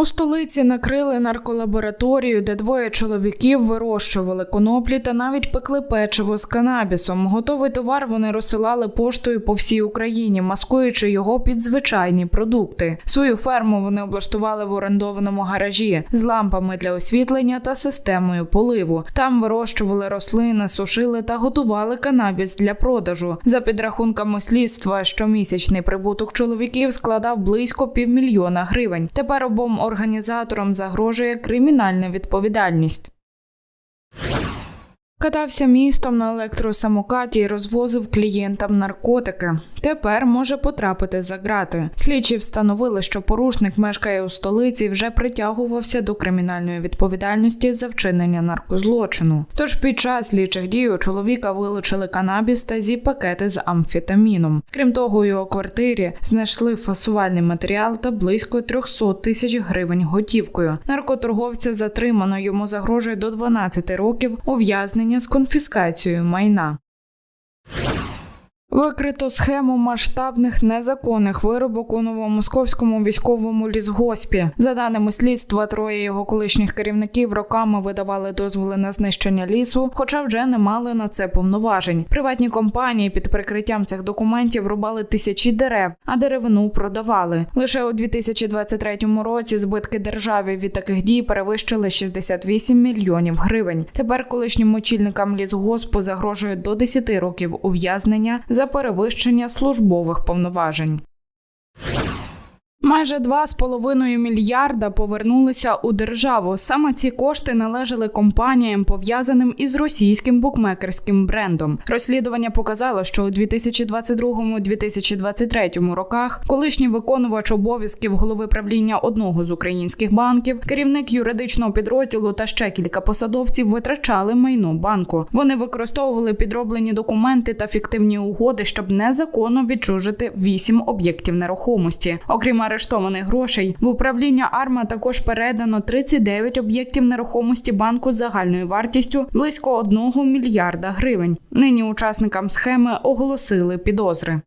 У столиці накрили нарколабораторію, де двоє чоловіків вирощували коноплі та навіть пекли печиво з канабісом. Готовий товар вони розсилали поштою по всій Україні, маскуючи його під звичайні продукти. Свою ферму вони облаштували в орендованому гаражі з лампами для освітлення та системою поливу. Там вирощували рослини, сушили та готували канабіс для продажу. За підрахунками слідства, щомісячний прибуток чоловіків складав близько півмільйона гривень. Тепер обом організаторам загрожує кримінальна відповідальність. Катався містом на електросамокаті і розвозив клієнтам наркотики. Тепер може потрапити за ґрати. Слідчі встановили, що порушник мешкає у столиці і вже притягувався до кримінальної відповідальності за вчинення наркозлочину. Тож під час слідчих дій у чоловіка вилучили канабіс та зі пакети з амфетаміном. Крім того, у його квартирі знайшли фасувальний матеріал та близько 300 тисяч гривень готівкою. Наркоторговця затримано йому загрожує до 12 років ув'язнення з конфіскацією майна. Викрито схему масштабних незаконних виробок у новомосковському військовому лісгоспі. За даними слідства, троє його колишніх керівників роками видавали дозволи на знищення лісу, хоча вже не мали на це повноважень. Приватні компанії під прикриттям цих документів рубали тисячі дерев, а деревину продавали. Лише у 2023 році збитки державі від таких дій перевищили 68 мільйонів гривень. Тепер колишнім очільникам лісгоспу загрожує до 10 років ув'язнення за перевищення службових повноважень. Майже 2,5 мільярда повернулися у державу. Саме ці кошти належали компаніям, пов'язаним із російським букмекерським брендом. Розслідування показало, що у 2022-2023 роках колишній виконувач обов'язків голови правління одного з українських банків, керівник юридичного підрозділу та ще кілька посадовців витрачали майно банку. Вони використовували підроблені документи та фіктивні угоди, щоб незаконно відчужити вісім об'єктів нерухомості. Окрім арештованих грошей, в управління Арма також передано 39 об'єктів нерухомості банку з загальною вартістю близько 1 мільярда гривень. Нині учасникам схеми оголосили підозри.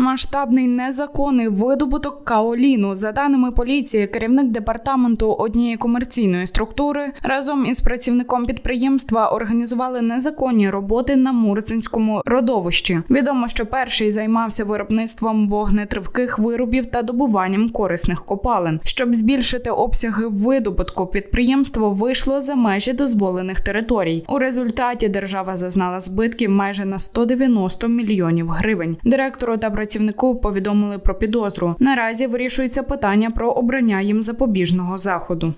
Масштабний незаконний видобуток каоліну. За даними поліції, керівник департаменту однієї комерційної структури разом із працівником підприємства організували незаконні роботи на Мурзинському родовищі. Відомо, що перший займався виробництвом вогнетривких виробів та добуванням корисних копалин. Щоб збільшити обсяги видобутку, підприємство вийшло за межі дозволених територій. У результаті держава зазнала збитків майже на 190 мільйонів гривень. Директору та працівнику повідомили про підозру. Наразі вирішується питання про обрання їм запобіжного заходу.